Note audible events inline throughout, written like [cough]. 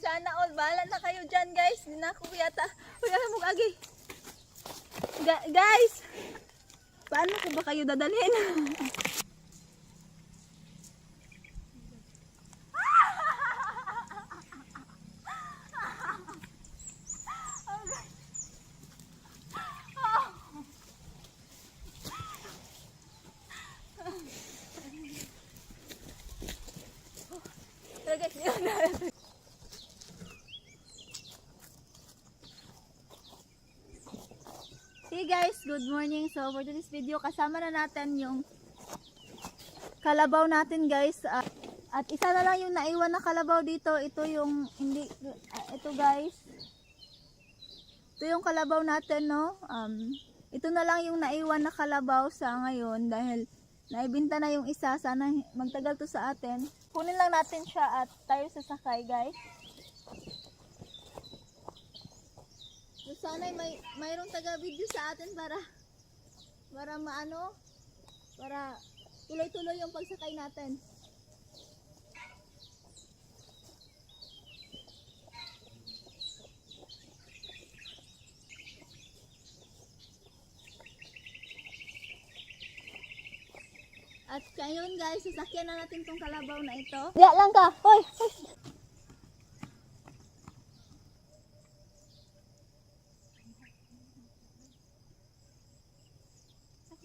sana all. Bahala na kayo dyan, guys. Hindi na ako yata. Uy, alam mo, agi. Ga- guys! Paano ko ba kayo dadalhin? [laughs] [laughs] So, guys, good morning. So for today's video, kasama na natin yung kalabaw natin guys. Ah, at isa na lang yung naiwan na kalabaw dito. Ito yung hindi ah, ito guys. Ito yung kalabaw natin, no? Um, ito na lang yung naiwan na kalabaw sa ngayon dahil naibinta na yung isa. Sana magtagal to sa atin. Kunin lang natin siya at tayo sasakay, guys. So, sana may mayroong taga-video sa atin para para maano para tuloy-tuloy yung pagsakay natin. At ngayon guys, sasakyan na natin tong kalabaw na ito. Diya lang ka. Hoy, hoy.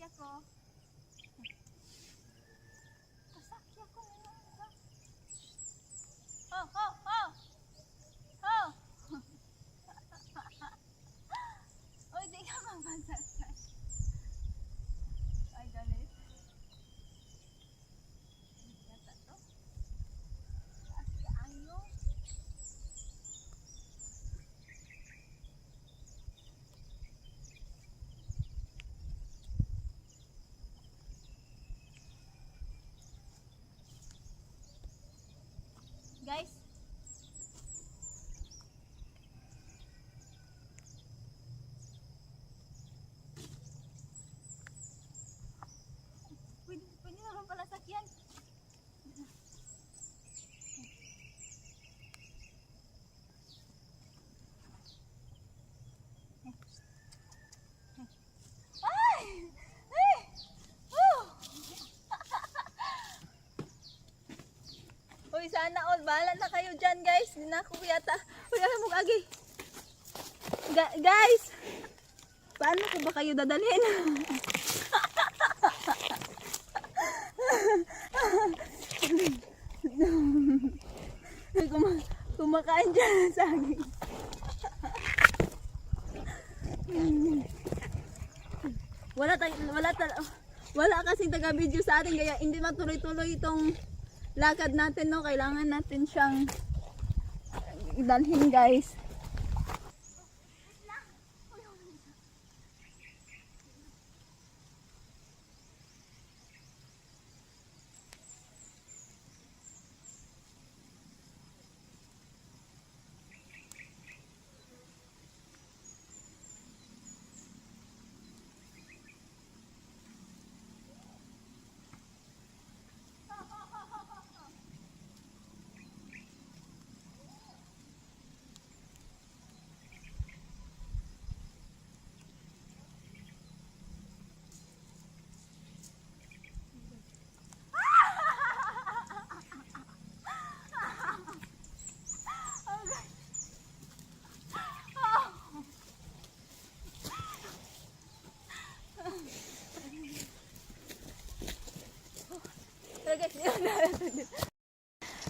Thank you po. Guys, pwede, pwede naman pala sakyan. Ay! Ay! Oh! Uy, sana all. Bahala na kayo dyan, guys. Hindi na ako yata. Uy, alam mo, agi. Ga- guys! Paano ko ba kayo dadalhin? Kuma kumakain dyan ng saging. wala tag wala ta wala kasing taga video sa atin kaya hindi matuloy-tuloy itong lakad natin no? Kailangan natin siyang dalhin guys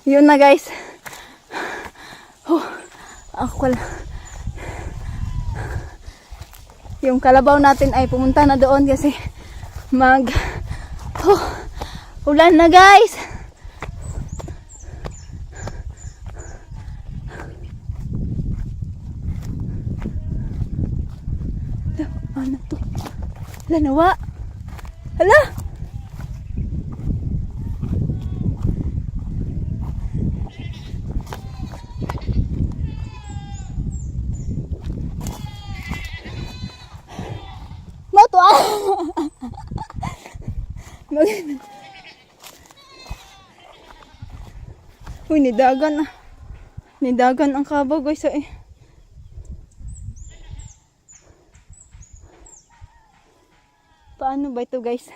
Yun na guys. Oh, ako lang. Yung kalabaw natin ay pumunta na doon kasi mag oh, ulan na guys. Ano to? Hala, nawa. Hala! Uy, nidagan na. Nidagan ang kabaw guys. So, eh. Paano ba ito guys?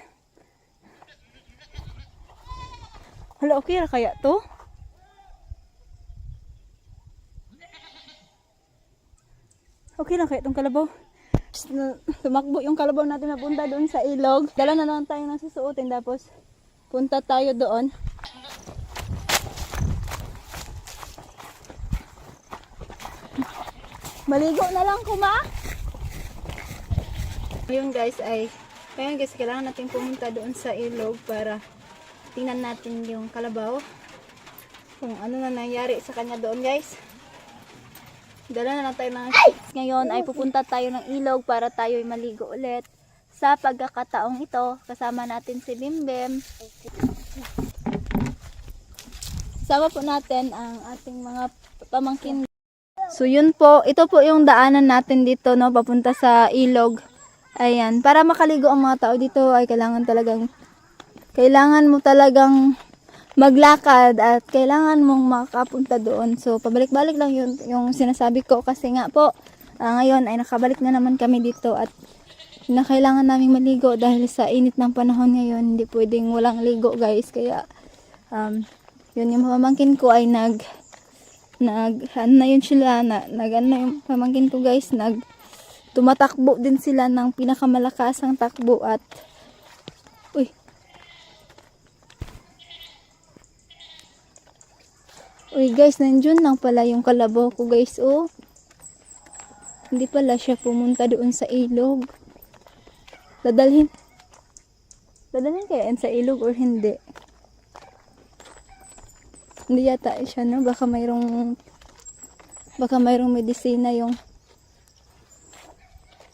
Hala, okay ra kaya to? Okay lang kaya itong kalabaw. Tumakbo yung kalabaw natin na punta doon sa ilog. Dala na lang tayo ng susuotin tapos punta tayo doon. Maligo na lang kuma. Yun guys ay ngayon guys kailangan natin pumunta doon sa ilog para tingnan natin yung kalabaw. Kung ano na nangyari sa kanya doon guys. Dala na lang tayo ng Ngayon ay pupunta tayo ng ilog para tayo ay maligo ulit. Sa pagkakataong ito, kasama natin si Bimbim. Kasama po natin ang ating mga pamangkin. So yun po, ito po yung daanan natin dito no, papunta sa ilog. Ayan, para makaligo ang mga tao dito ay kailangan talagang kailangan mo talagang maglakad at kailangan mong makapunta doon. So, pabalik-balik lang yun yung sinasabi ko kasi nga po, ah, ngayon ay nakabalik na naman kami dito at na kailangan naming maligo dahil sa init ng panahon ngayon, hindi pwedeng walang ligo guys. Kaya, um, yun yung pamangkin ko ay nag, nag, ano na yun sila, na, nag, ano yung pamangkin ko guys, nag, tumatakbo din sila ng pinakamalakasang takbo at, uy, Uy guys, nandiyon lang pala yung kalabaw ko guys, oh. Hindi pala siya pumunta doon sa ilog. Dadalhin. Dadalhin kaya sa ilog or hindi? Hindi yata siya, no? Baka mayroong baka mayroong medisina yung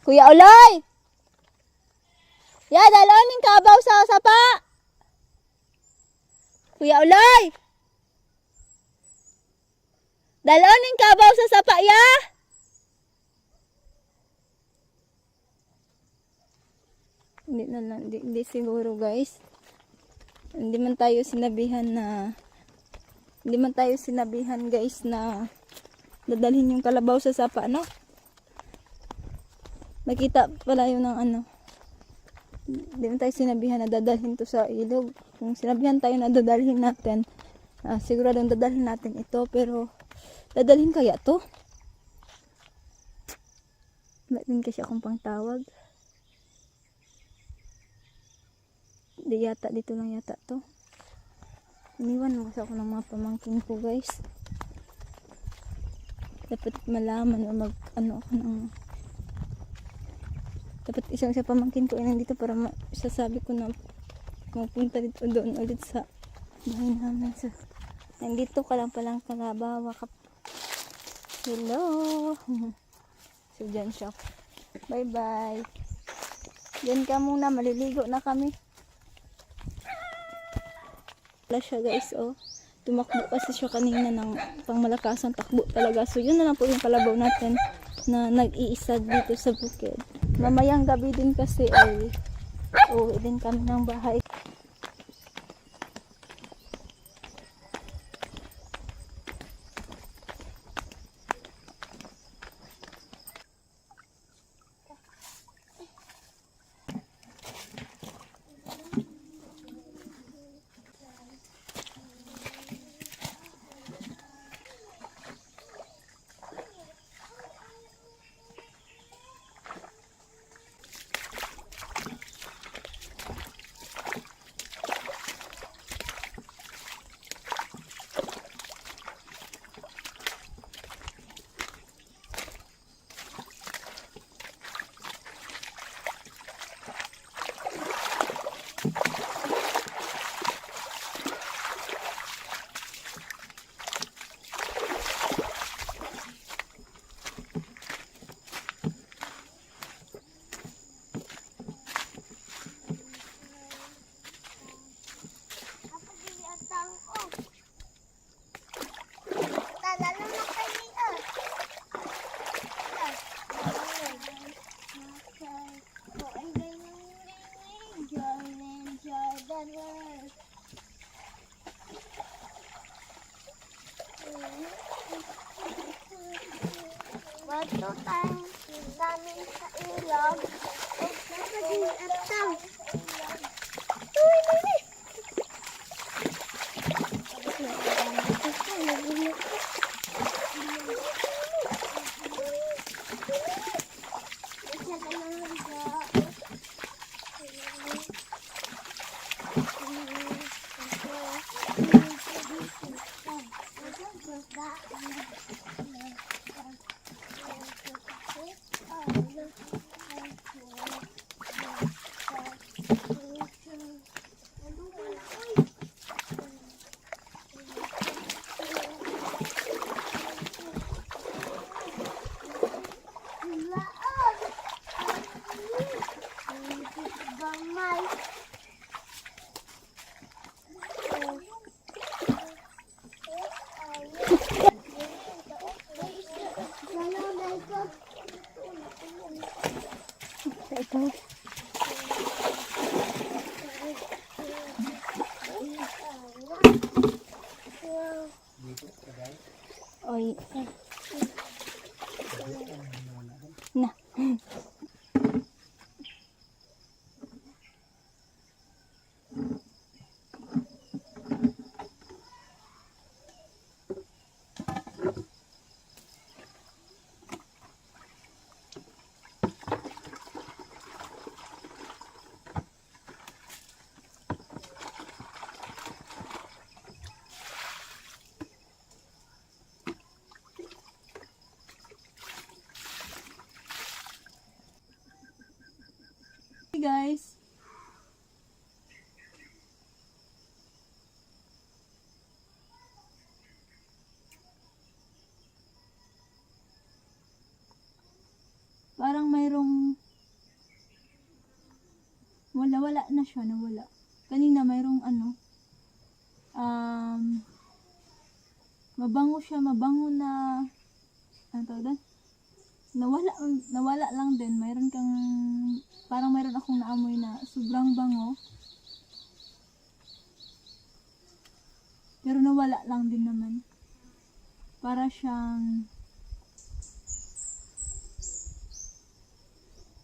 Kuya Oloy! Ya, dalon yung kabaw sa sapa! Kuya Oloy! Daloning kabaw sa sapa ya. Hindi na lang, hindi, hindi siguro guys. Hindi man tayo sinabihan na hindi man tayo sinabihan guys na dadalhin yung kalabaw sa sapa, no? Nakita pala yun ng ano. Hindi man tayo sinabihan na dadalhin to sa ilog. Kung sinabihan tayo na dadalhin natin, ah, siguradong dadalhin natin ito, pero Dadalhin kaya to? Din kasi akong pangtawag. Di yata, dito lang yata to. Iniwan mo kasi ako ng mga pamangkin ko guys. Dapat malaman o mag ano ako ng dapat isang isa pamangkin ko ay nandito para sasabi ko na mapunta dito doon ulit sa bahay namin sa nandito ka lang palang kalabawa ka Hello. [laughs] So, dyan siya. Bye-bye. Diyan ka muna. Maliligo na kami. Wala siya guys, oh. Tumakbo kasi siya kanina ng pangmalakasang takbo talaga. So, yun na lang po yung kalabaw natin na nag-iisa dito sa bukid. Mamayang gabi din kasi ay uwi din kami ng bahay. Ito tayo namin sa ilog. Napag-iatang. Uy, nani! Gamay. Ito. Oy. Na. Hey guys. Parang mayroong wala wala na siya nawala. Kanina mayroong ano um mabango siya, mabango na ano tawag doon? nawala nawala lang din mayroon kang parang mayroon akong naamoy na sobrang bango pero nawala lang din naman para siyang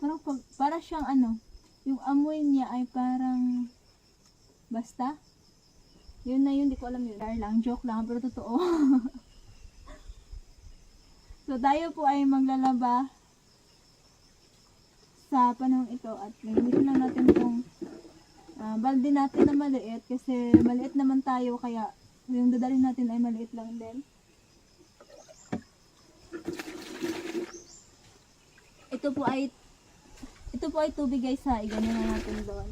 parang pag, para siyang ano yung amoy niya ay parang basta? Yun na yun di ko alam yun. Lang joke lang pero totoo. [laughs] So, tayo po ay maglalaba sa panahon ito at gagamitin lang natin itong ah, balde natin na maliit kasi maliit naman tayo kaya yung dadalhin natin ay maliit lang din. Ito po ay ito po ay tubig guys ha, igano na natin doon.